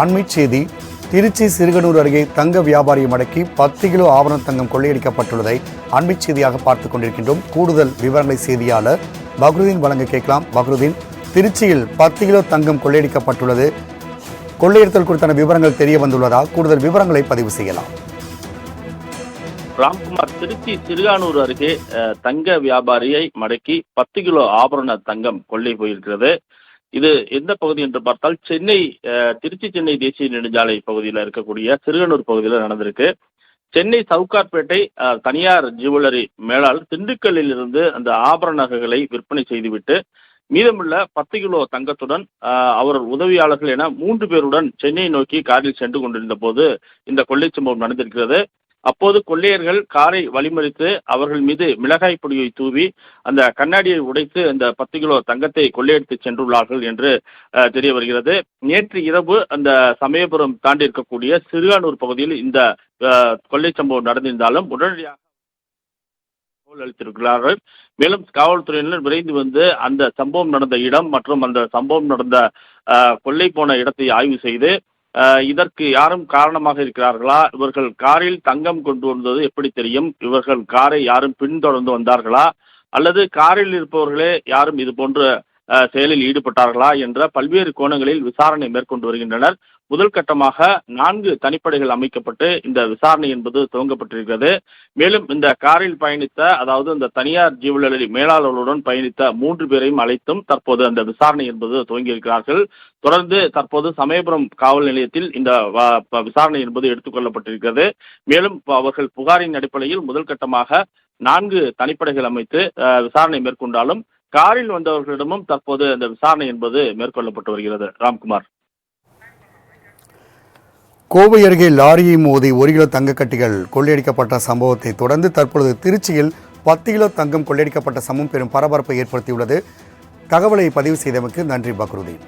அண்மைச் செய்தி திருச்சி சிறுகனூர் அருகே தங்க வியாபாரியை மடக்கி பத்து கிலோ ஆபரண தங்கம் கொள்ளையடிக்கப்பட்டுள்ளதை அண்மைச் செய்தியாக பார்த்துக் கொண்டிருக்கின்றோம். கூடுதல் விவரங்களை செய்தியாளர் பக்ருதீன் வழங்க கேட்கலாம். பக்ருதீன் திருச்சியில் பத்து கிலோ தங்கம் கொள்ளையடிக்கப்பட்டுள்ளது. கொள்ளையடித்தல் குறித்தான விவரங்கள் தெரிய வந்துள்ளதா? கூடுதல் விவரங்களை பதிவு செய்யலாம். ராம்குமார் திருச்சி சிறுகானூர் அருகே தங்க வியாபாரியை மடக்கி பத்து கிலோ ஆபரண தங்கம் கொள்ளை போயிருக்கிறது. இது எந்த பகுதி என்று பார்த்தால் சென்னை திருச்சி சென்னை தேசிய நெடுஞ்சாலை பகுதியில் இருக்கக்கூடிய சிறுகனூர் பகுதியில் நடந்திருக்கு. சென்னை சவுகார்பேட்டை தனியார் ஜுவல்லரி மேலாளர் திண்டுக்கல்லில் இருந்து அந்த ஆபரண நகைகளை விற்பனை செய்துவிட்டு மீதமுள்ள பத்து கிலோ தங்கத்துடன் அவர் உதவியாளர்கள் என மூன்று பேருடன் சென்னை நோக்கி காரில் சென்று கொண்டிருந்த போது இந்த கொள்ளை சம்பவம் நடந்திருக்கிறது. அப்போது கொள்ளையர்கள் காரை வழிமறித்து அவர்கள் மீது மிளகாய் பொடியை தூவி அந்த கண்ணாடியை உடைத்து அந்த பத்து கிலோ தங்கத்தை கொள்ளையடித்து சென்றுள்ளார்கள் என்று தெரிய வருகிறது. நேற்று இரவு அந்த சமயபுரம் தாண்டி இருக்கக்கூடிய சிறுகானூர் பகுதியில் இந்த கொள்ளை சம்பவம் நடந்திருந்தாலும் உடனடியாக தகவல் அளித்திருக்கிறார்கள் மேலும் காவல்துறையினர் விரைந்து வந்து அந்த சம்பவம் நடந்த இடம் மற்றும் அந்த சம்பவம் நடந்த கொள்ளை போன இடத்தை ஆய்வு செய்து இதற்கு யாரும் காரணமாக இருக்கிறார்களா? இவர்கள் காரில் தங்கம் கொண்டு வந்தது எப்படி தெரியும்? இவர்கள் காரை யாரும் பின்தொடர்ந்து வந்தார்களா? அல்லது காரில் இருப்பவர்களே யாரும் இது போன்ற செயலில் ஈடுபட்டார்களா என்ற பல்வேறு கோணங்களில் விசாரணை மேற்கொண்டு வருகின்றனர். முதல் கட்டமாக நான்கு தனிப்படைகள் அமைக்கப்பட்டு இந்த விசாரணை என்பது துவங்கப்பட்டிருக்கிறது. மேலும் இந்த காரில் பயணித்த அதாவது இந்த தனியார் ஜீவலரி மேலாளர்களுடன் பயணித்த மூன்று பேரையும் அழைத்தும் தற்போது அந்த விசாரணை என்பது துவங்கியிருக்கிறார்கள். தொடர்ந்து தற்போது சமயபுரம் காவல் நிலையத்தில் இந்த வ- ப- விசாரணை என்பது எடுத்துக்கொள்ளப்பட்டிருக்கிறது. மேலும் அவர்கள் புகாரின் அடிப்படையில் முதல் கட்டமாக நான்கு தனிப்படைகள் அமைத்து விசாரணை மேற்கொண்டாலும் காரில் வந்தவர்களிடமும் தற்போது அந்த விசாரணை என்பது மேற்கொள்ளப்பட்டு வருகிறது. ராம்குமார். கோவை அருகே லாரியை மோதி ஒரு கிலோ தங்கக்கட்டிகள் கொள்ளையடிக்கப்பட்ட சம்பவத்தை தொடர்ந்து தற்பொழுது திருச்சியில் பத்து கிலோ தங்கம் கொள்ளையடிக்கப்பட்ட சம்பவம் பெரும் பரபரப்பை ஏற்படுத்தியுள்ளது. தகவலை பதிவு செய்தமைக்கு நன்றி பக்ருதீன்.